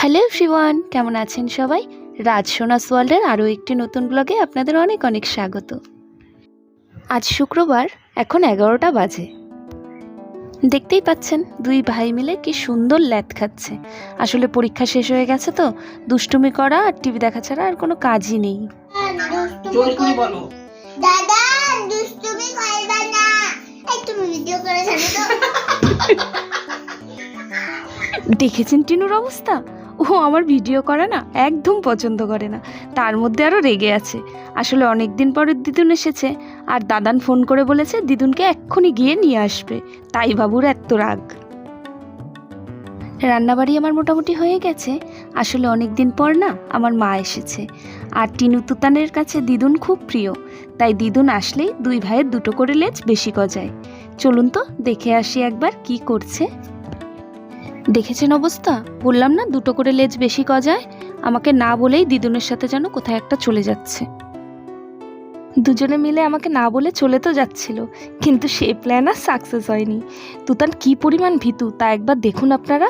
Hello everyone কেমন আছেন সবাই? রাজ সোনাস ওয়ার্ল্ডের আরও একটি নতুন ব্লগে আপনাদের অনেক অনেক স্বাগত। আজ শুক্রবার এখন এগারোটা বাজে। দেখতেই পাচ্ছেন দুই ভাই মিলে কি সুন্দর ল্যাদ খাচ্ছে। আসলে পরীক্ষা শেষ হয়ে গেছে তো দুষ্টুমি করা আর টিভি দেখা ছাড়া আর কোনো কাজই নেই। বলো। দাদা দুষ্টুমি করবে না। তুমি ভিডিও করে তো। দেখেছেন টিনুর অবস্থা? ও আমার ভিডিও করে না, একদম পছন্দ করে না। তার মধ্যে আরও রেগে আছে। আসলে অনেক দিন পরে দিদুন এসেছে, আর দাদান ফোন করে বলেছে দিদুনকে এক্ষুনি গিয়ে নিয়ে আসবে। তাই বাবুর এত রাগ। রান্নাবাড়ি আমার মোটামুটি হয়ে গেছে। আসলে অনেক দিন পর না আমার মা এসেছে। আর টিনু তুতানের কাছে দিদুন খুব প্রিয়। তাই দিদুন আসলেই দুই ভাইয়ের দুটো করে লেজ বেশি গজায়। চলুন তো, দেখে আসি একবার কি করছে। দেখেছেন অবস্থা? বললাম না, দুটো করে লেজ বেশি গজায়? আমাকে না বলেই দিদুনের সাথে যেন কোথায় একটা চলে যাচ্ছে। দুজনে মিলে আমাকে না বলে চলে তো যাচ্ছিল, কিন্তু সে প্ল্যান আর সাকসেস হয়নি। তুতান কি পরিমাণ ভীতু, তা একবার দেখুন আপনারা।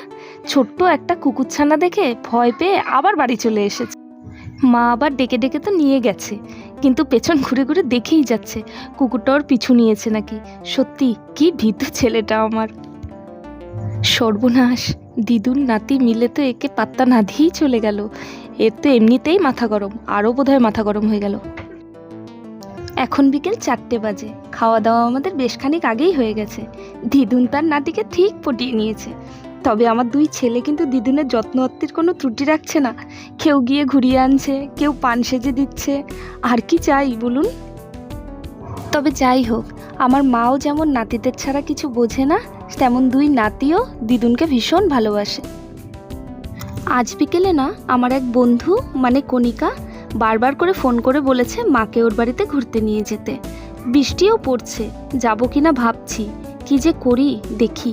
ছোট্ট একটা কুকুরছানা দেখে ভয় পেয়ে আবার বাড়ি চলে এসেছে। মা আবার ডেকে ডেকে তো নিয়ে গেছে, কিন্তু পেছন ঘুরে ঘুরে দেখেই যাচ্ছে, কুকুরটা ওর পিছু নিয়েছে নাকি। সত্যি, কি ভীতু ছেলেটা আমার। সর্বনাশ দিদুন নাতি মিলে তো একে পাত্তা না দিয়েই চলে গেল। এর তো এমনিতেই মাথা গরম, আরও বোধহয় মাথা গরম হয়ে গেল। এখন বিকেল চারটে বাজে খাওয়া দাওয়া আমাদের বেশ খানিক আগেই হয়ে গেছে। দিদুন তার নাতিকে ঠিক পটিয়ে নিয়েছে। তবে আমার দুই ছেলে কিন্তু দিদুনের যত্ন আত্মীর কোনো ত্রুটি রাখছে না। কেউ গিয়ে ঘুরিয়ে আনছে, কেউ পান সেজে দিচ্ছে। আর কি চাই বলুন? তবে যাই হোক আমার মাও যেমন নাতিদের ছাড়া কিছু বোঝে না, তেমন দুই নাতিও দিদুনকে ভীষণ ভালোবাসে। আজ বিকেলে না, আমার এক বন্ধু মানে কণিকা, বারবার করে ফোন করে বলেছে মাকে ওর বাড়িতে ঘুরতে নিয়ে যেতে। বৃষ্টিও পড়ছে, যাব কি না ভাবছি, কি যে করি, দেখি।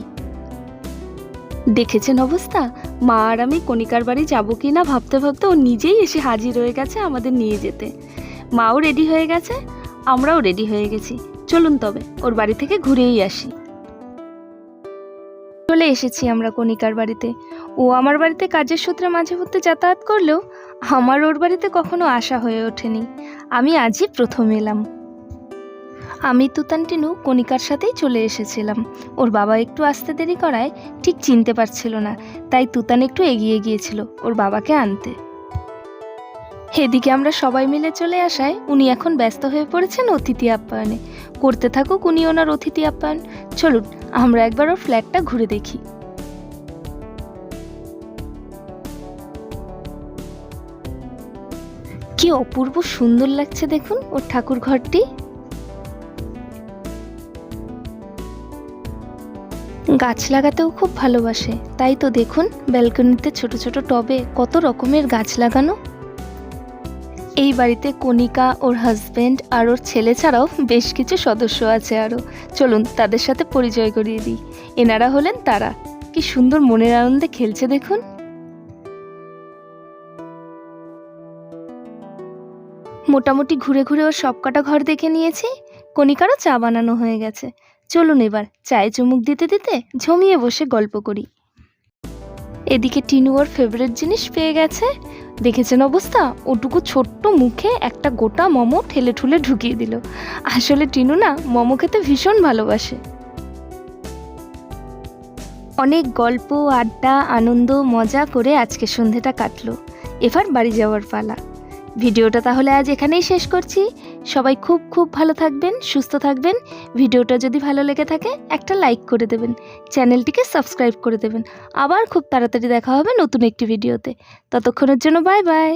দেখেছেন অবস্থা? মা আর আমি কণিকার বাড়ি যাব কি না ভাবতে ভাবতে ও নিজেই এসে হাজির হয়ে গেছে আমাদের নিয়ে যেতে। মাও রেডি হয়ে গেছে, আমরাও রেডি হয়ে গেছি। চলুন তবে, ওর বাড়ি থেকে ঘুরেই আসি। চলে এসেছি আমরা কণিকার বাড়িতে। ও আমার বাড়িতে কাজের সূত্রে মাঝে মধ্যে যাতায়াত করলেও আমার ওর বাড়িতে কখনো আসা হয়ে ওঠেনি। আমি আজই প্রথম এলাম। আমি তুতান টিনু কণিকার সাথেই চলে এসেছিলাম। ওর বাবা একটু আসতে দেরি করায় ঠিক চিনতে পারছিল না, তাই তুতান একটু এগিয়ে গিয়েছিল ওর বাবাকে আনতে। এদিকে আমরা সবাই মিলে চলে আসায় উনি এখন ব্যস্ত হয়ে পড়েছেন অতিথি আপ্যায়নে। করতে থাকুক, উনি ওনার অতিথি আপ্যায়ন। চলুন, আমরা একবার ওর ফ্ল্যাটটা ঘুরে দেখি। কি অপূর্ব সুন্দর লাগছে দেখুন ওর ঠাকুর ঘরটি। গাছ লাগাতেও খুব ভালোবাসে। তাই তো দেখুন ব্যালকনিতে ছোট ছোট টবে কত রকমের গাছ লাগানো। এই বাড়িতে কণিকা, ওর হাজব্যান্ড আর ওর ছেলে ছাড়াও বেশ কিছু সদস্য আছে আরও। চলুন তাদের সাথে পরিচয় করিয়ে দিই। এনারা হলেন তারা। কি সুন্দর মনের আনন্দে খেলছে দেখুন। মোটামুটি ঘুরে ঘুরে ওর সবকটা ঘর দেখে নিয়েছি। কণিকারও চা বানানো হয়ে গেছে। চলুন এবার চায়ে চুমুক দিতে দিতে ঝমিয়ে বসে গল্প করি। এদিকে টিনু ওর ফেভারিট জিনিস পেয়ে গেছে। দেখেছেন অবস্থা? ওটুকু ছোট্ট মুখে একটা গোটা মোমো ঠেলে ঠুলে ঢুকিয়ে দিল। আসলে টিনু না মোমো খেতে ভীষণ ভালোবাসে। অনেক গল্প, আড্ডা, আনন্দ, মজা করে আজকে সন্ধেটা কাটলো। এবার বাড়ি যাওয়ার পালা। ভিডিওটা তাহলে আজ এখানেই শেষ করছি। সবাই খুব খুব ভালো থাকবেন, সুস্থ থাকবেন। ভিডিওটা যদি ভালো লেগে থাকে, একটা লাইক করে দেবেন। চ্যানেলটিকে সাবস্ক্রাইব করে দেবেন। আবার খুব তাড়াতাড়ি দেখা হবে নতুন একটি ভিডিওতে। ততক্ষণের জন্য বাই বাই।